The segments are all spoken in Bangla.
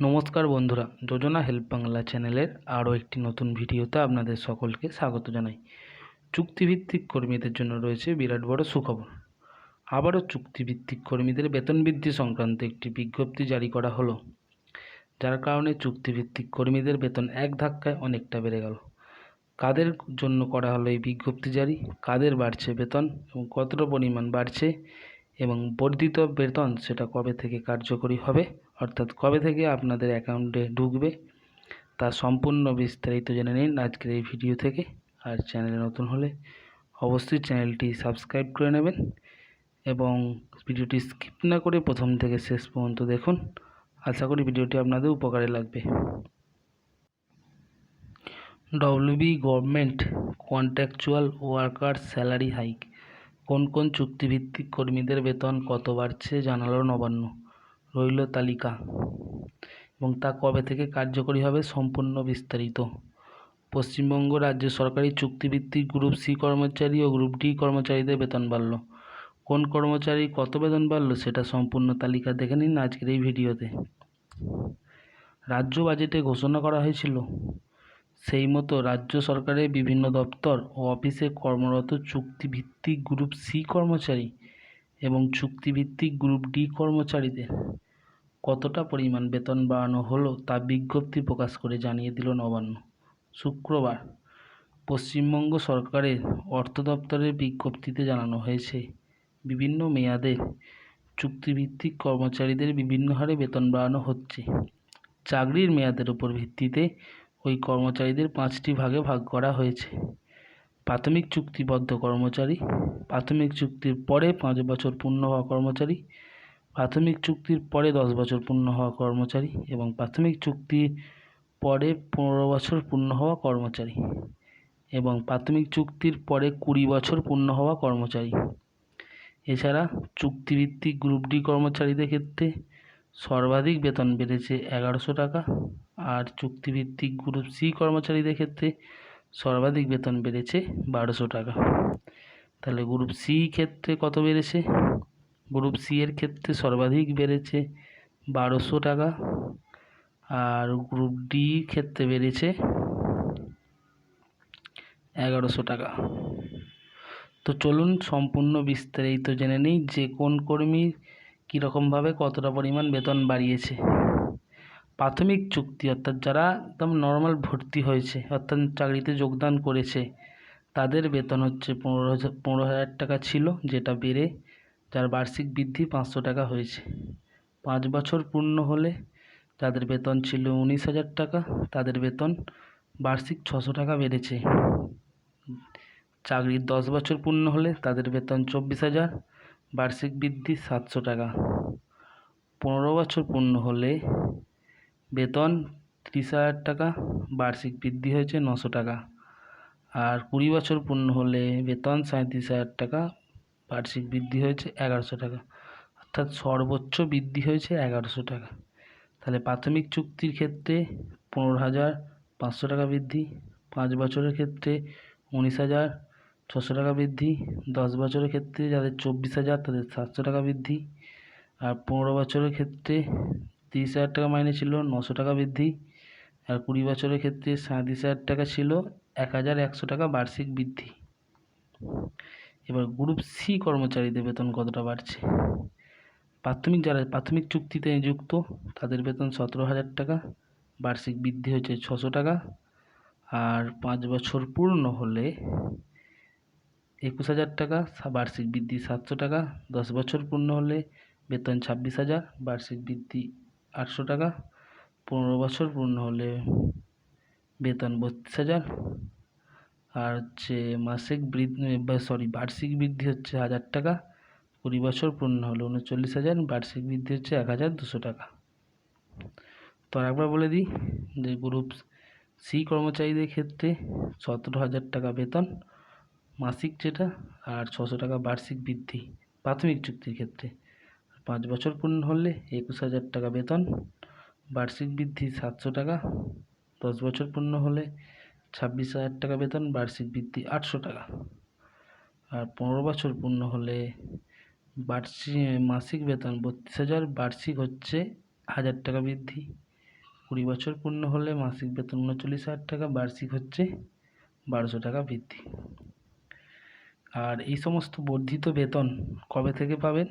নমস্কার বন্ধুরা, যোজনা হেল্প বাংলা চ্যানেলের আরও একটি নতুন ভিডিওতে আপনাদের সকলকে স্বাগত জানাই। চুক্তিভিত্তিক কর্মীদের জন্য রয়েছে বিরাট বড় সুখবর। আবারও চুক্তিভিত্তিক কর্মীদের বেতন বৃদ্ধি সংক্রান্ত একটি বিজ্ঞপ্তি জারি করা হলো, যার কারণে চুক্তিভিত্তিক কর্মীদের বেতন এক ধাক্কায় অনেকটা বেড়ে গেল। কাদের জন্য করা হলো এই বিজ্ঞপ্তি জারি? কাদের বাড়ছে বেতন এবং কতটা পরিমাণ বাড়ছে? এবং বর্ধিত বেতন সেটা কবে থেকে কার্যকরী হবে? অর্থাৎ কবে থেকে আপনাদের অ্যাকাউন্টে ঢুকবে? তা সম্পূর্ণ বিস্তারিত জেনে নিন আজকের এই ভিডিও থেকে। আর চ্যানেলে নতুন হলে অবশ্যই চ্যানেলটি সাবস্ক্রাইব করে নেবেন এবং ভিডিওটি স্কিপ না করে প্রথম থেকে শেষ পর্যন্ত দেখুন। আশা করি ভিডিওটি আপনাদের উপকারে লাগবে। WB government contractual worker salary hike কোন কোন চুক্তিভিত্তিক কর্মীদের বেতন কত বাড়ছে জানালো নবান্ন। রইল তালিকা। এবং তা কবে থেকে কার্যকরী হবে সম্পূর্ণ বিস্তারিত। পশ্চিমবঙ্গ রাজ্য সরকারি চুক্তিভিত্তিক গ্রুপ সি কর্মচারী ও গ্রুপ ডি কর্মচারীদের বেতন বাড়ল। কোন কর্মচারী কত বেতন বাড়ল সেটা সম্পূর্ণ তালিকা দেখে নিন আজকের এই ভিডিওতে। রাজ্য বাজেটে ঘোষণা করা হয়েছিল সেই মতো রাজ্য সরকারের বিভিন্ন দপ্তর ও অফিসে কর্মরত চুক্তিভিত্তিক গ্রুপ সি কর্মচারী এবং চুক্তিভিত্তিক গ্রুপ ডি কর্মচারীদের কতটা পরিমাণ বেতন বাড়ানো হলো তা বিজ্ঞপ্তি প্রকাশ করে জানিয়ে দিল নবান্ন। শুক্রবার পশ্চিমবঙ্গ সরকারের অর্থ দপ্তরের বিজ্ঞপ্তিতে জানানো হয়েছে, বিভিন্ন মেয়াদে চুক্তিভিত্তিক কর্মচারীদের বিভিন্ন হারে বেতন বাড়ানো হচ্ছে। চাকরির মেয়াদের উপর ভিত্তিতে ওই কর্মচারীদের পাঁচটি ভাগে ভাগ করা হয়েছে। প্রাথমিক চুক্তিবদ্ধ কর্মচারী, প্রাথমিক চুক্তির পরে পাঁচ বছর পূর্ণ হওয়া কর্মচারী, প্রাথমিক চুক্তির পরে দশ বছর পূর্ণ হওয়া কর্মচারী এবং প্রাথমিক চুক্তির পরে পনেরো বছর পূর্ণ হওয়া কর্মচারী এবং প্রাথমিক চুক্তির পরে কুড়ি বছর পূর্ণ হওয়া কর্মচারী। এছাড়া চুক্তিভিত্তিক গ্রুপ ডি কর্মচারীদের ক্ষেত্রে সর্বাধিক বেতন বেড়েছে এগারোশো টাকা। আর চুক্তিভিত্তিক গ্রুপ সি কর্মচারীদের ক্ষেত্রে সর্বাধিক বেতন বেড়েছে বারোশো টাকা। তাহলে গ্রুপ সি ক্ষেত্রে কত বেড়েছে? গ্রুপ সি এর ক্ষেত্রে সর্বাধিক বেড়েছে বারোশো টাকা। আর গ্রুপ ডি ক্ষেত্রে বেড়েছে এগারোশো টাকা। তো চলুন সম্পূর্ণ বিস্তারিত জেনে নিই যে কোন কর্মী কীরকমভাবে কতটা পরিমাণ বেতন বাড়িয়েছে। প্রাথমিক চুক্তি অর্থাৎ যারা একদম নর্মাল ভর্তি হয়েছে, অর্থাৎ চাকরিতে যোগদান করেছে, তাদের বেতন হচ্ছে পনেরো হাজার পনেরো হাজার টাকা ছিল, যেটা বেড়ে যার বার্ষিক বৃদ্ধি পাঁচশো টাকা হয়েছে। পাঁচ বছর পূর্ণ হলে যাদের বেতন ছিল উনিশ হাজার টাকা, তাদের বেতন বার্ষিক ছশো টাকা বেড়েছে। চাকরির দশ বছর পূর্ণ হলে তাদের বেতন চব্বিশ হাজার, বার্ষিক বৃদ্ধি সাতশো টাকা। পনেরো বছর পূর্ণ হলে বেতন তিরিশ হাজার টাকা, বার্ষিক বৃদ্ধি হয়েছে নশো টাকা। আর কুড়ি বছর পূর্ণ হলে বেতন সাঁত্রিশ হাজার টাকা, বার্ষিক বৃদ্ধি হয়েছে এগারোশো টাকা। অর্থাৎ সর্বোচ্চ বৃদ্ধি হয়েছে এগারোশো টাকা। তাহলে প্রাথমিক চুক্তির ক্ষেত্রে পনেরো হাজার পাঁচশো টাকা বৃদ্ধি, পাঁচ বছরের ক্ষেত্রে উনিশ হাজার ছশো টাকা বৃদ্ধি, দশ বছরের ক্ষেত্রে যাদের চব্বিশ হাজার তাদের সাতশো টাকা বৃদ্ধি, আর পনেরো বছরের ক্ষেত্রে তিরিশ হাজার টাকা মাইনে ছিল, নশো টাকা বৃদ্ধি। আর কুড়ি বছরের ক্ষেত্রে সাঁত্রিশ হাজার টাকা ছিল, এক হাজার একশো টাকা বার্ষিক বৃদ্ধি। এবার গ্রুপ সি কর্মচারীদের বেতন কতটা বাড়ছে? প্রাথমিক যারা, প্রাথমিক চুক্তিতে নিযুক্ত তাদের বেতন সতেরো হাজার টাকা, বার্ষিক বৃদ্ধি হচ্ছে ছশো টাকা। আর পাঁচ বছর পূর্ণ হলে একুশ হাজার টাকা বার্ষিক বৃদ্ধি সাতশো টাকা। দশ বছর পূর্ণ হলে বেতন ছাব্বিশ হাজার, বার্ষিক বৃদ্ধি আটশো টাকা। পনেরো বছর পূর্ণ হলে বেতন বত্রিশ হাজার। আর হচ্ছে মাসিক বৃদ্ধি সরি বার্ষিক বৃদ্ধি হচ্ছে হাজার টাকা। কুড়ি বছর পূর্ণ হলে উনচল্লিশ হাজার, বার্ষিক বৃদ্ধি হচ্ছে এক হাজার দুশো টাকা। তো একবার বলে দিই যে গ্রুপ সি কর্মচারীদের ক্ষেত্রে সতেরো হাজার টাকা বেতন মাসিক যেটা, আর ছশো টাকা বার্ষিক বৃদ্ধি প্রাথমিক চুক্তির ক্ষেত্রে। পাঁচ বছর পূর্ণ হলে একুশ হাজার টাকা বেতন, বার্ষিক বৃদ্ধি সাতশো টাকা, দশ বছর পূর্ণ হলে ছাব্বিশ হাজার টাকা বেতন, বার্ষিক বৃদ্ধি আটশো টাকা। আর পনেরো বছর পূর্ণ হলে বার্ষিক মাসিক বেতন বত্রিশ হাজার, বার্ষিক হচ্ছে হাজার টাকা বৃদ্ধি। কুড়ি বছর পূর্ণ হলে মাসিক বেতন উনচল্লিশ হাজার টাকা, বার্ষিক হচ্ছে বারোশো টাকা বৃদ্ধি। আর এই সমস্ত বর্ধিত বেতন কবে থেকে পাবেন?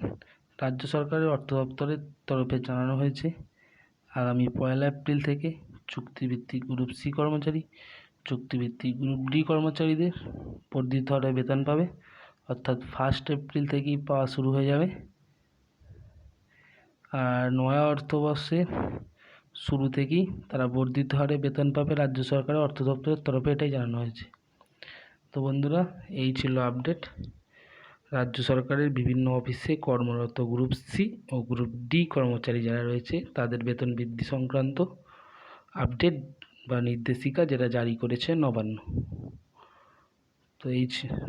রাজ্য সরকারের অর্থ দপ্তরের তরফে জানানো হয়েছে, আগামী পয়লা এপ্রিল থেকে চুক্তিভিত্তিক গ্রুপ সি কর্মচারী, চুক্তিভিত্তিক গ্রুপ ডি কর্মচারীদের বর্ধিত হারে বেতন পাবে, অর্থাৎ ফার্স্ট এপ্রিল থেকেই পাওয়া শুরু হয়ে যাবে। আর নয়া অর্থবর্ষে শুরু থেকেই তারা বর্ধিত হারে বেতন পাবে রাজ্য সরকারের অর্থ দপ্তরের তরফে এটাই জানানো হয়েছে। তো বন্ধুরা, এই ছিল আপডেট। রাজ্য সরকারের বিভিন্ন অফিসে কর্মরত গ্রুপ সি ও গ্রুপ ডি কর্মচারী যারা রয়েছে, তাদের বেতন বৃদ্ধি সংক্রান্ত আপডেট বা নির্দেশিকা যেটা জারি করেছে নবান্ন। তো এই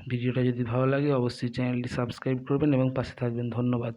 ভিডিওটা যদি ভালো লাগে, অবশ্যই চ্যানেলটি সাবস্ক্রাইব করবেন এবং পাশে থাকবেন। ধন্যবাদ।